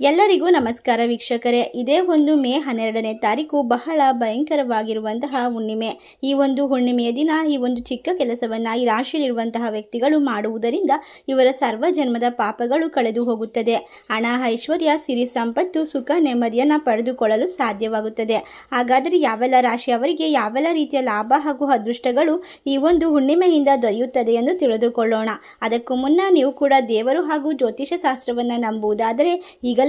ಎಲ್ಲರಿಗೂ ನಮಸ್ಕಾರ ವೀಕ್ಷಕರೇ. ಇದೇ ಒಂದು ಮೇ ಹನ್ನೆರಡನೇ ತಾರೀಕು ಬಹಳ ಭಯಂಕರವಾಗಿರುವಂತಹ ಹುಣ್ಣಿಮೆ. ಈ ಒಂದು ಹುಣ್ಣಿಮೆಯ ದಿನ ಈ ಒಂದು ಚಿಕ್ಕ ಕೆಲಸವನ್ನು ಈ ರಾಶಿಯಲ್ಲಿರುವಂತಹ ವ್ಯಕ್ತಿಗಳು ಮಾಡುವುದರಿಂದ ಇವರ ಸರ್ವ ಜನ್ಮದ ಪಾಪಗಳು ಕಳೆದು ಹೋಗುತ್ತದೆ. ಹಣ, ಐಶ್ವರ್ಯ, ಸಿರಿ ಸಂಪತ್ತು, ಸುಖ, ನೆಮ್ಮದಿಯನ್ನು ಪಡೆದುಕೊಳ್ಳಲು ಸಾಧ್ಯವಾಗುತ್ತದೆ. ಹಾಗಾದರೆ ಯಾವೆಲ್ಲ ರಾಶಿಯವರಿಗೆ ಯಾವೆಲ್ಲ ರೀತಿಯ ಲಾಭ ಹಾಗೂ ಅದೃಷ್ಟಗಳು ಈ ಒಂದು ಹುಣ್ಣಿಮೆಯಿಂದ ದೊರೆಯುತ್ತದೆ ಎಂದು ತಿಳಿದುಕೊಳ್ಳೋಣ. ಅದಕ್ಕೂ ಮುನ್ನ ನೀವು ಕೂಡ ದೇವರು ಹಾಗೂ ಜ್ಯೋತಿಷ್ಯ ಶಾಸ್ತ್ರವನ್ನು ನಂಬುವುದಾದರೆ ಈಗಲೇ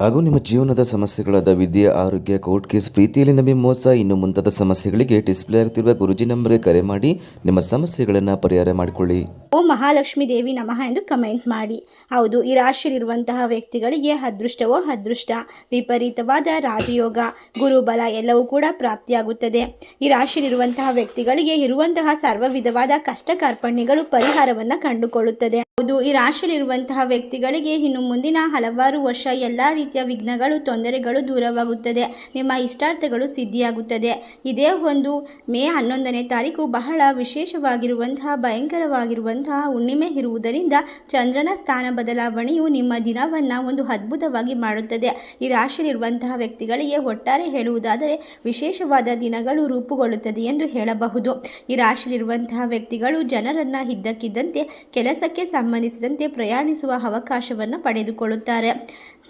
ಹಾಗೂ ನಿಮ್ಮ ಜೀವನದ ಸಮಸ್ಯೆಗಳಾದ ವಿದ್ಯೆ, ಆರೋಗ್ಯ, ಕೋರ್ಟ್ ಕೇಸ್, ಪ್ರೀತಿಯಲ್ಲಿ ನಂಬಿ ಮೋಸ, ಇನ್ನು ಮುಂತಾದ ಸಮಸ್ಯೆಗಳಿಗೆ ಡಿಸ್ಪ್ಲೇ ಆಗುತ್ತಿರುವ ಗುರುಜಿ ನಂಬರ್ಗೆ ಕರೆ ಮಾಡಿ ನಿಮ್ಮ ಸಮಸ್ಯೆಗಳನ್ನು ಪರಿಹಾರ ಮಾಡಿಕೊಳ್ಳಿ. ಓ ಮಹಾಲಕ್ಷ್ಮಿ ದೇವಿ ನಮಃ ಎಂದು ಕಮೆಂಟ್ ಮಾಡಿ. ಹೌದು, ಈ ರಾಶಿಯಲ್ಲಿರುವಂತಹ ವ್ಯಕ್ತಿಗಳಿಗೆ ಅದೃಷ್ಟವೋ ಅದೃಷ್ಟ, ವಿಪರೀತವಾದ ರಾಜಯೋಗ, ಗುರುಬಲ ಎಲ್ಲವೂ ಕೂಡ ಪ್ರಾಪ್ತಿಯಾಗುತ್ತದೆ. ಈ ರಾಶಿಯಲ್ಲಿರುವಂತಹ ವ್ಯಕ್ತಿಗಳಿಗೆ ಇರುವಂತಹ ಸರ್ವ ವಿಧವಾದ ಕಷ್ಟ ಕಾರ್ಪಣ್ಯಗಳು ಪರಿಹಾರವನ್ನು ಕಂಡುಕೊಳ್ಳುತ್ತದೆ. ಹೌದು, ಈ ರಾಶಿಯಲ್ಲಿರುವಂತಹ ವ್ಯಕ್ತಿಗಳಿಗೆ ಇನ್ನು ಮುಂದಿನ ಹಲವಾರು ವರ್ಷ ಎಲ್ಲ ರೀತಿಯ ವಿಘ್ನಗಳು, ತೊಂದರೆಗಳು ದೂರವಾಗುತ್ತದೆ. ನಿಮ್ಮ ಇಷ್ಟಾರ್ಥಗಳು ಸಿದ್ಧಿಯಾಗುತ್ತದೆ. ಇದೇ ಒಂದು ಮೇ ಹನ್ನೊಂದನೇ ತಾರೀಕು ಬಹಳ ವಿಶೇಷವಾಗಿರುವಂತಹ, ಭಯಂಕರವಾಗಿರುವಂತಹ ಹುಣ್ಣಿಮೆ ಇರುವುದರಿಂದ ಚಂದ್ರನ ಸ್ಥಾನ ಬದಲಾವಣೆಯು ನಿಮ್ಮ ದಿನವನ್ನು ಒಂದು ಅದ್ಭುತವಾಗಿ ಮಾಡುತ್ತದೆ. ಈ ರಾಶಿಯಲ್ಲಿರುವಂತಹ ವ್ಯಕ್ತಿಗಳಿಗೆ ಒಟ್ಟಾರೆ ಹೇಳುವುದಾದರೆ ವಿಶೇಷವಾದ ದಿನಗಳು ರೂಪುಗೊಳ್ಳುತ್ತದೆ ಎಂದು ಹೇಳಬಹುದು. ಈ ರಾಶಿಯಲ್ಲಿರುವಂತಹ ವ್ಯಕ್ತಿಗಳು ಜನರನ್ನು ಇದ್ದಕ್ಕಿದ್ದಂತೆ ಕೆಲಸಕ್ಕೆ ಸಂಬಂಧಿಸಿದಂತೆ ಪ್ರಯಾಣಿಸುವ ಅವಕಾಶವನ್ನು ಪಡೆದುಕೊಳ್ಳುತ್ತಾರೆ.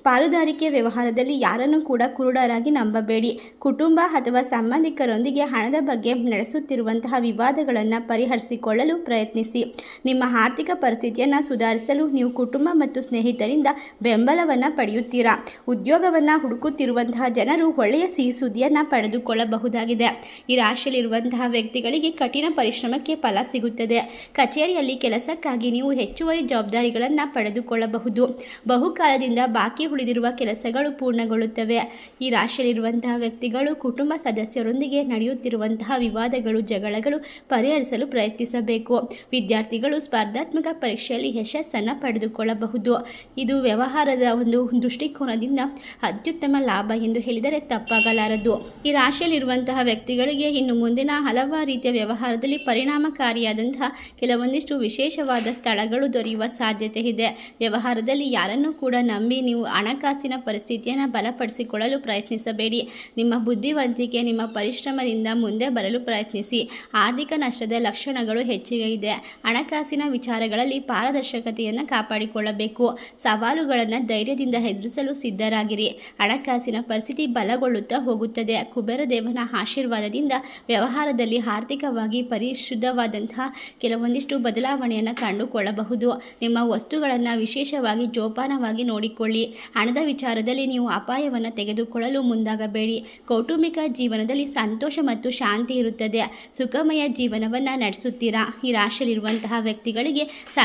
ಪಾಲುದಾರಿಕೆ ವ್ಯವಹಾರದಲ್ಲಿ ಯಾರನ್ನು ಕೂಡ ಕುರುಡರಾಗಿ ನಂಬಬೇಡಿ. ಕುಟುಂಬ ಅಥವಾ ಸಂಬಂಧಿಕರೊಂದಿಗೆ ಹಣದ ಬಗ್ಗೆ ನಡೆಸುತ್ತಿರುವಂತಹ ವಿವಾದಗಳನ್ನು ಪರಿಹರಿಸಿಕೊಳ್ಳಲು ಪ್ರಯತ್ನಿಸಿ. ನಿಮ್ಮ ಆರ್ಥಿಕ ಪರಿಸ್ಥಿತಿಯನ್ನು ಸುಧಾರಿಸಲು ನೀವು ಕುಟುಂಬ ಮತ್ತು ಸ್ನೇಹಿತರಿಂದ ಬೆಂಬಲವನ್ನು ಪಡೆಯುತ್ತೀರಾ? ಉದ್ಯೋಗವನ್ನು ಹುಡುಕುತ್ತಿರುವಂತಹ ಜನರು ಒಳ್ಳೆಯ ಸಿಹಿ ಸುದ್ದಿಯನ್ನು ಪಡೆದುಕೊಳ್ಳಬಹುದಾಗಿದೆ. ಈ ರಾಶಿಯಲ್ಲಿರುವಂತಹ ವ್ಯಕ್ತಿಗಳಿಗೆ ಕಠಿಣ ಪರಿಶ್ರಮಕ್ಕೆ ಫಲ ಸಿಗುತ್ತದೆ. ಕಚೇರಿಯಲ್ಲಿ ಕೆಲಸಕ್ಕಾಗಿ ನೀವು ಹೆಚ್ಚುವರಿ ಜವಾಬ್ದಾರಿಗಳನ್ನು ಪಡೆದುಕೊಳ್ಳಬಹುದು. ಬಹುಕಾಲದಿಂದ ಬಾಕಿ ಉಳಿದಿರುವ ಕೆಲಸಗಳು ಪೂರ್ಣಗೊಳ್ಳುತ್ತವೆ. ಈ ರಾಶಿಯಲ್ಲಿರುವಂತಹ ವ್ಯಕ್ತಿಗಳು, ಕುಟುಂಬ ಸದಸ್ಯರೊಂದಿಗೆ ನಡೆಯುತ್ತಿರುವಂತಹ ವಿವಾದಗಳು, ಜಗಳಗಳು ಪರಿಹರಿಸಲು ಪ್ರಯತ್ನಿಸಬೇಕು. ವಿದ್ಯಾರ್ಥಿಗಳು ಸ್ಪರ್ಧಾತ್ಮಕ ಪರೀಕ್ಷೆಯಲ್ಲಿ ಯಶಸ್ಸನ್ನು ಪಡೆದುಕೊಳ್ಳಬಹುದು. ಇದು ವ್ಯವಹಾರದ ಒಂದು ದೃಷ್ಟಿಕೋನದಿಂದ ಅತ್ಯುತ್ತಮ ಲಾಭ ಎಂದು ಹೇಳಿದರೆ ತಪ್ಪಾಗಲಾರದು. ಈ ರಾಶಿಯಲ್ಲಿರುವಂತಹ ವ್ಯಕ್ತಿಗಳಿಗೆ ಇನ್ನು ಮುಂದಿನ ಹಲವಾರು ರೀತಿಯ ವ್ಯವಹಾರದಲ್ಲಿ ಪರಿಣಾಮಕಾರಿಯಾದಂತಹ ಕೆಲವೊಂದಿಷ್ಟು ವಿಶೇಷವಾದ ಸ್ಥಳಗಳು ದೊರೆಯುವ ಸಾಧ್ಯತೆ ಇದೆ. ವ್ಯವಹಾರದಲ್ಲಿ ಯಾರನ್ನು ಕೂಡ ನಂಬಿ ನೀವು ಹಣಕಾಸಿನ ಪರಿಸ್ಥಿತಿಯನ್ನು ಬಲಪಡಿಸಿಕೊಳ್ಳಲು ಪ್ರಯತ್ನಿಸಬೇಡಿ. ನಿಮ್ಮ ಬುದ್ಧಿವಂತಿಕೆ, ನಿಮ್ಮ ಪರಿಶ್ರಮದಿಂದ ಮುಂದೆ ಬರಲು ಪ್ರಯತ್ನಿಸಿ. ಆರ್ಥಿಕ ನಷ್ಟದ ಲಕ್ಷಣಗಳು ಹೆಚ್ಚಿಗೆ ಇದೆ. ಹಣಕಾಸಿನ ವಿಚಾರಗಳಲ್ಲಿ ಪಾರದರ್ಶಕತೆಯನ್ನು ಕಾಪಾಡಿಕೊಳ್ಳಬೇಕು. ಸವಾಲುಗಳನ್ನು ಧೈರ್ಯದಿಂದ ಎದುರಿಸಲು ಸಿದ್ಧರಾಗಿರಿ. ಹಣಕಾಸಿನ ಪರಿಸ್ಥಿತಿ ಬಲಗೊಳ್ಳುತ್ತಾ ಹೋಗುತ್ತದೆ. ಕುಬೇರ ದೇವನ ಆಶೀರ್ವಾದದಿಂದ ವ್ಯವಹಾರದಲ್ಲಿ ಆರ್ಥಿಕವಾಗಿ ಪರಿಶುದ್ಧವಾದಂತಹ ಕೆಲವೊಂದಿಷ್ಟು ಬದಲಾವಣೆಯನ್ನು ಕಂಡುಕೊಳ್ಳಬಹುದು. ನಿಮ್ಮ ವಸ್ತುಗಳನ್ನು ವಿಶೇಷವಾಗಿ ಜೋಪಾನವಾಗಿ ನೋಡಿಕೊಳ್ಳಿ. ಹಣದ ವಿಚಾರದಲ್ಲಿ ನೀವು ಅಪಾಯವನ್ನು ತೆಗೆದುಕೊಳ್ಳಲು ಮುಂದಾಗಬೇಡಿ. ಕೌಟುಂಬಿಕ ಜೀವನದಲ್ಲಿ ಸಂತೋಷ ಮತ್ತು ಶಾಂತಿ ಇರುತ್ತದೆ. ಸುಖಮಯ ಜೀವನವನ್ನು ನಡೆಸುತ್ತೀರಾ? ಈ ರಾಶಿಯಲ್ಲಿರುವಂತಹ ವ್ಯಕ್ತಿಗಳಿಗೆ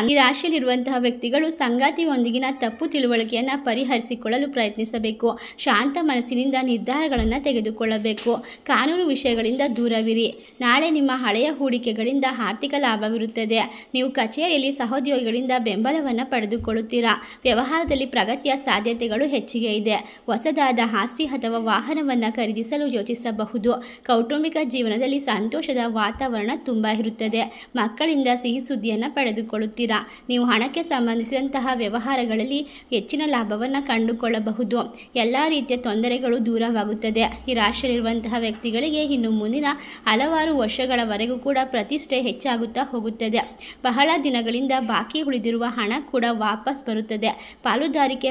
ಈ ರಾಶಿಯಲ್ಲಿರುವಂತಹ ವ್ಯಕ್ತಿಗಳು ಸಂಗಾತಿಯೊಂದಿಗಿನ ತಪ್ಪು ತಿಳುವಳಿಕೆಯನ್ನು ಪರಿಹರಿಸಿಕೊಳ್ಳಲು ಪ್ರಯತ್ನಿಸಬೇಕು. ಶಾಂತ ಮನಸ್ಸಿನಿಂದ ನಿರ್ಧಾರಗಳನ್ನು ತೆಗೆದುಕೊಳ್ಳಬೇಕು. ಕಾನೂನು ವಿಷಯಗಳಿಂದ ದೂರವಿರಿ. ನಾಳೆ ನಿಮ್ಮ ಹಳೆಯ ಹೂಡಿಕೆಗಳಿಂದ ಆರ್ಥಿಕ ಲಾಭವಿರುತ್ತದೆ. ನೀವು ಕಚೇರಿಯಲ್ಲಿ ಸಹೋದ್ಯೋಗಿಗಳಿಂದ ಬೆಂಬಲವನ್ನು ಪಡೆದುಕೊಳ್ಳುತ್ತೀರಾ? ವ್ಯವಹಾರದಲ್ಲಿ ಪ್ರಗತಿಯ ಸಾಧ್ಯತೆಗಳು ಹೆಚ್ಚಿಗೆ ಇದೆ. ಹೊಸದಾದ ಆಸ್ತಿ ಅಥವಾ ವಾಹನವನ್ನು ಖರೀದಿಸಲು ಯೋಚಿಸಬಹುದು. ಕೌಟುಂಬಿಕ ಜೀವನದಲ್ಲಿ ಸಂತೋಷದ ವಾತಾವರಣ ತುಂಬ ಇರುತ್ತದೆ. ಮಕ್ಕಳಿಂದ ಸಿಹಿ ಸುದ್ದಿಯನ್ನು ಪಡೆದುಕೊಳ್ಳುತ್ತೀರಾ? ನೀವು ಹಣಕ್ಕೆ ಸಂಬಂಧಿಸಿದಂತಹ ವ್ಯವಹಾರಗಳಲ್ಲಿ ಹೆಚ್ಚಿನ ಲಾಭವನ್ನು ಕಂಡುಕೊಳ್ಳಬಹುದು. ಎಲ್ಲ ರೀತಿಯ ತೊಂದರೆಗಳು ದೂರವಾಗುತ್ತದೆ. ಈ ರಾಶಿಯಲ್ಲಿರುವಂತಹ ವ್ಯಕ್ತಿಗಳಿಗೆ ಇನ್ನು ಮುಂದಿನ ಹಲವಾರು ವರ್ಷಗಳವರೆಗೂ ಕೂಡ ಪ್ರತಿಷ್ಠೆ ಹೆಚ್ಚಾಗುತ್ತಾ ಹೋಗುತ್ತದೆ. ಬಹಳ ದಿನಗಳಿಂದ ಬಾಕಿ ಉಳಿದಿರುವ ಹಣ ಕೂಡ ವಾಪಸ್ ಬರುತ್ತದೆ. ಪಾಲುದಾರಿಕೆ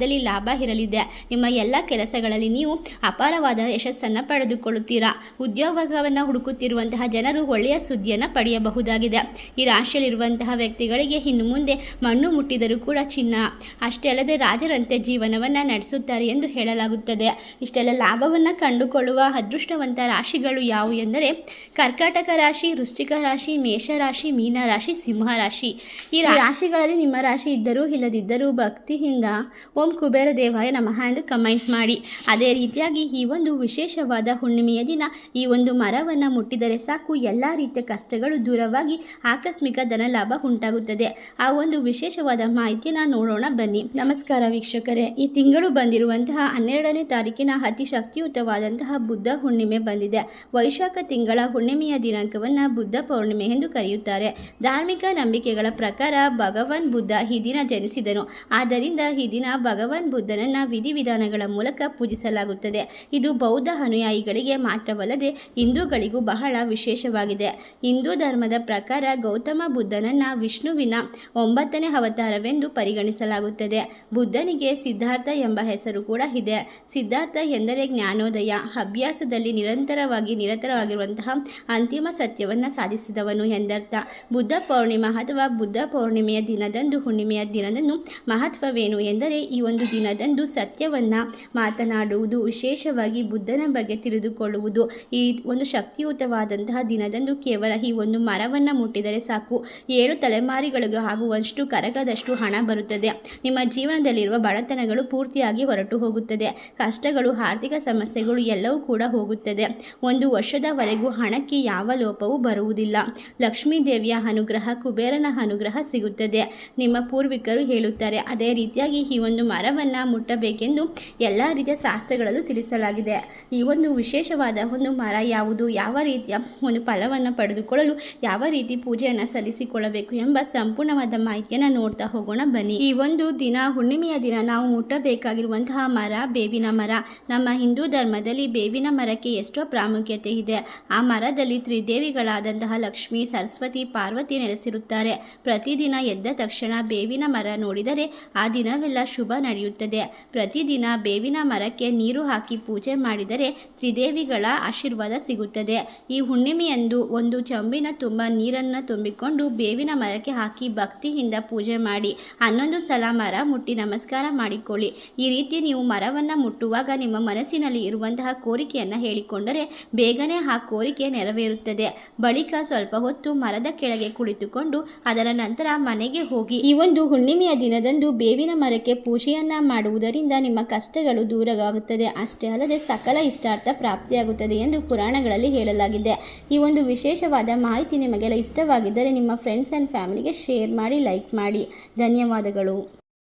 ವ್ಯವಹಾರದಲ್ಲಿ ಲಾಭ ಇರಲಿದೆ. ನಿಮ್ಮ ಎಲ್ಲ ಕೆಲಸಗಳಲ್ಲಿ ನೀವು ಅಪಾರವಾದ ಯಶಸ್ಸನ್ನು ಪಡೆದುಕೊಳ್ಳುತ್ತೀರಾ? ಉದ್ಯೋಗವನ್ನು ಹುಡುಕುತ್ತಿರುವಂತಹ ಜನರು ಒಳ್ಳೆಯ ಸುದ್ದಿಯನ್ನು ಪಡೆಯಬಹುದಾಗಿದೆ. ಈ ರಾಶಿಯಲ್ಲಿರುವಂತಹ ವ್ಯಕ್ತಿಗಳಿಗೆ ಇನ್ನು ಮುಂದೆ ಮಣ್ಣು ಮುಟ್ಟಿದರೂ ಕೂಡ ಚಿನ್ನ. ಅಷ್ಟೇ ಅಲ್ಲದೆ ರಾಜರಂತೆ ಜೀವನವನ್ನು ನಡೆಸುತ್ತಾರೆ ಎಂದು ಹೇಳಲಾಗುತ್ತದೆ. ಇಷ್ಟೆಲ್ಲ ಲಾಭವನ್ನು ಕಂಡುಕೊಳ್ಳುವ ಅದೃಷ್ಟವಂತ ರಾಶಿಗಳು ಯಾವುವು ಎಂದರೆ, ಕರ್ಕಾಟಕ ರಾಶಿ, ವೃಶ್ಚಿಕ ರಾಶಿ ಮೇಷರಾಶಿ ಮೀನರಾಶಿ ರಾಶಿ, ಸಿಂಹ ರಾಶಿ. ಈ ರಾಶಿಗಳಲ್ಲಿ ನಿಮ್ಮ ರಾಶಿ ಇದ್ದರೂ ಇಲ್ಲದಿದ್ದರೂ ಭಕ್ತಿಯಿಂದ ಓಂ ಓಂ ಕುಬೇರ ದೇವಾಯ ನಮಃ ಎಂದು ಕಮೆಂಟ್ ಮಾಡಿ. ಅದೇ ರೀತಿಯಾಗಿ ಈ ಒಂದು ವಿಶೇಷವಾದ ಹುಣ್ಣಿಮೆಯ ದಿನ ಈ ಒಂದು ಮರವನ್ನು ಮುಟ್ಟಿದರೆ ಸಾಕು. ಎಲ್ಲ ರೀತಿಯ ಕಷ್ಟಗಳು ದೂರವಾಗಿ ಆಕಸ್ಮಿಕ ಧನಲಾಭ ಉಂಟಾಗುತ್ತದೆ. ಆ ಒಂದು ವಿಶೇಷವಾದ ಮಾಹಿತಿಯನ್ನು ನೋಡೋಣ ಬನ್ನಿ. ನಮಸ್ಕಾರ ವೀಕ್ಷಕರೇ. ಈ ತಿಂಗಳು ಬಂದಿರುವಂತಹ ಹನ್ನೆರಡನೇ ತಾರೀಕಿನ ಅತಿ ಶಕ್ತಿಯುತವಾದಂತಹ ಬುದ್ಧ ಹುಣ್ಣಿಮೆ ಬಂದಿದೆ. ವೈಶಾಖ ತಿಂಗಳ ಹುಣ್ಣಿಮೆಯ ದಿನಾಂಕವನ್ನು ಬುದ್ಧ ಪೌರ್ಣಿಮೆ ಎಂದು ಕರೆಯುತ್ತಾರೆ. ಧಾರ್ಮಿಕ ನಂಬಿಕೆಗಳ ಪ್ರಕಾರ ಭಗವಾನ್ ಬುದ್ಧ ಈ ದಿನ ಜನಿಸಿದನು. ಆದ್ದರಿಂದ ಈ ದಿನ ಭಗವಾನ್ ಬುದ್ಧನನ್ನ ವಿಧಿವಿಧಾನಗಳ ಮೂಲಕ ಪೂಜಿಸಲಾಗುತ್ತದೆ. ಇದು ಬೌದ್ಧ ಅನುಯಾಯಿಗಳಿಗೆ ಮಾತ್ರವಲ್ಲದೆ ಹಿಂದೂಗಳಿಗೂ ಬಹಳ ವಿಶೇಷವಾಗಿದೆ. ಹಿಂದೂ ಧರ್ಮದ ಪ್ರಕಾರ ಗೌತಮ ಬುದ್ಧನನ್ನ ವಿಷ್ಣುವಿನ ಒಂಬತ್ತನೇ ಅವತಾರವೆಂದು ಪರಿಗಣಿಸಲಾಗುತ್ತದೆ. ಬುದ್ಧನಿಗೆ ಸಿದ್ಧಾರ್ಥ ಎಂಬ ಹೆಸರು ಕೂಡ ಇದೆ. ಸಿದ್ಧಾರ್ಥ ಎಂದರೆ ಜ್ಞಾನೋದಯ. ಅಭ್ಯಾಸದಲ್ಲಿ ನಿರಂತರವಾಗಿ ನಿರತರವಾಗಿರುವಂತಹ ಅಂತಿಮ ಸತ್ಯವನ್ನು ಸಾಧಿಸಿದವನು ಎಂದರ್ಥ. ಬುದ್ಧ ಪೌರ್ಣಿಮಾ ಅಥವಾ ಬುದ್ಧ ಪೌರ್ಣಿಮೆಯ ದಿನದಂದು ಹುಣ್ಣಿಮೆಯ ದಿನದಂದು ಮಹತ್ವವೇನು ಎಂದರೆ ಈ ಒಂದು ದಿನದಂದು ಸತ್ಯವನ್ನು ಮಾತನಾಡುವುದು, ವಿಶೇಷವಾಗಿ ಬುದ್ಧನ ಬಗ್ಗೆ ತಿಳಿದುಕೊಳ್ಳುವುದು. ಈ ಒಂದು ಶಕ್ತಿಯುತವಾದಂತಹ ದಿನದಂದು ಕೇವಲ ಈ ಒಂದು ಮರವನ್ನು ಮುಟ್ಟಿದರೆ ಸಾಕು. ಏಳು ತಲೆಮಾರಿಗಳಿಗೆ ಆಗುವಷ್ಟು ಕರಗದಷ್ಟು ಹಣ ಬರುತ್ತದೆ. ನಿಮ್ಮ ಜೀವನದಲ್ಲಿರುವ ಬಡತನಗಳು ಪೂರ್ತಿಯಾಗಿ ಹೊರಟು ಹೋಗುತ್ತದೆ. ಕಷ್ಟಗಳು, ಆರ್ಥಿಕ ಸಮಸ್ಯೆಗಳು ಎಲ್ಲವೂ ಕೂಡ ಹೋಗುತ್ತದೆ. ಒಂದು ವರ್ಷದವರೆಗೂ ಹಣಕ್ಕೆ ಯಾವ ಲೋಪವೂ ಬರುವುದಿಲ್ಲ. ಲಕ್ಷ್ಮೀ ದೇವಿಯ ಅನುಗ್ರಹ, ಕುಬೇರನ ಅನುಗ್ರಹ ಸಿಗುತ್ತದೆ. ನಿಮ್ಮ ಪೂರ್ವಿಕರು ಹೇಳುತ್ತಾರೆ, ಅದೇ ರೀತಿಯಾಗಿ ಈ ಒಂದು ಮರವನ್ನು ಮುಟ್ಟಬೇಕೆಂದು ಎಲ್ಲ ರೀತಿಯ ಶಾಸ್ತ್ರಗಳಲ್ಲೂ ತಿಳಿಸಲಾಗಿದೆ. ಈ ಒಂದು ವಿಶೇಷವಾದ ಒಂದು ಮರ ಯಾವುದು? ಯಾವ ರೀತಿಯ ಒಂದು ಫಲವನ್ನು ಪಡೆದುಕೊಳ್ಳಲು ಯಾವ ರೀತಿ ಪೂಜೆಯನ್ನು ಸಲ್ಲಿಸಿಕೊಳ್ಳಬೇಕು ಎಂಬ ಸಂಪೂರ್ಣವಾದ ಮಾಹಿತಿಯನ್ನು ನೋಡ್ತಾ ಹೋಗೋಣ ಬನ್ನಿ. ಈ ಒಂದು ದಿನ, ಹುಣ್ಣಿಮೆಯ ದಿನ ನಾವು ಮುಟ್ಟಬೇಕಾಗಿರುವಂತಹ ಮರ ಬೇವಿನ ಮರ. ನಮ್ಮ ಹಿಂದೂ ಧರ್ಮದಲ್ಲಿ ಬೇವಿನ ಮರಕ್ಕೆ ಎಷ್ಟೋ ಪ್ರಾಮುಖ್ಯತೆ ಇದೆ. ಆ ಮರದಲ್ಲಿ ತ್ರಿದೇವಿಗಳಾದಂತಹ ಲಕ್ಷ್ಮಿ, ಸರಸ್ವತಿ, ಪಾರ್ವತಿ ನೆಲೆಸಿರುತ್ತಾರೆ. ಪ್ರತಿದಿನ ಎದ್ದ ತಕ್ಷಣ ಬೇವಿನ ಮರ ನೋಡಿದರೆ ಆ ದಿನವೆಲ್ಲ ಶುಭ ನಡೆಯುತ್ತದೆ. ಪ್ರತಿದಿನ ಬೇವಿನ ಮರಕ್ಕೆ ನೀರು ಹಾಕಿ ಪೂಜೆ ಮಾಡಿದರೆ ತ್ರಿದೇವಿಗಳ ಆಶೀರ್ವಾದ ಸಿಗುತ್ತದೆ. ಈ ಹುಣ್ಣಿಮೆಯಂದು ಒಂದು ಚಂಬಿನ ತುಂಬ ನೀರನ್ನು ತುಂಬಿಕೊಂಡು ಬೇವಿನ ಮರಕ್ಕೆ ಹಾಕಿ ಭಕ್ತಿಯಿಂದ ಪೂಜೆ ಮಾಡಿ. ಹನ್ನೊಂದು ಸಲ ಮರ ಮುಟ್ಟಿ ನಮಸ್ಕಾರ ಮಾಡಿಕೊಳ್ಳಿ. ಈ ರೀತಿ ನೀವು ಮರವನ್ನು ಮುಟ್ಟುವಾಗ ನಿಮ್ಮ ಮನಸ್ಸಿನಲ್ಲಿ ಇರುವಂತಹ ಕೋರಿಕೆಯನ್ನು ಹೇಳಿಕೊಂಡರೆ ಬೇಗನೆ ಆ ಕೋರಿಕೆ ನೆರವೇರುತ್ತದೆ. ಬಳಿಕ ಸ್ವಲ್ಪ ಹೊತ್ತು ಮರದ ಕೆಳಗೆ ಕುಳಿತುಕೊಂಡು ಅದರ ನಂತರ ಮನೆಗೆ ಹೋಗಿ ಈ ಒಂದು ಹುಣ್ಣಿಮೆಯ ದಿನದಂದು ಬೇವಿನ ಮರಕ್ಕೆ ಪೂಜೆಯನ್ನ ಮಾಡುವುದರಿಂದ ನಿಮ್ಮ ಕಷ್ಟಗಳು ದೂರವಾಗುತ್ತದೆ. ಅಷ್ಟೇ ಅಲ್ಲದೆ ಸಕಲ ಇಷ್ಟಾರ್ಥ ಪ್ರಾಪ್ತಿಯಾಗುತ್ತದೆ ಎಂದು ಪುರಾಣಗಳಲ್ಲಿ ಹೇಳಲಾಗಿದೆ. ಈ ಒಂದು ವಿಶೇಷವಾದ ಮಾಹಿತಿ ನಿಮಗೆಲ್ಲ ಇಷ್ಟವಾಗಿದ್ದರೆ ನಿಮ್ಮ ಫ್ರೆಂಡ್ಸ್ ಆ್ಯಂಡ್ ಫ್ಯಾಮಿಲಿಗೆ ಶೇರ್ ಮಾಡಿ ಲೈಕ್ ಮಾಡಿ. ಧನ್ಯವಾದಗಳು.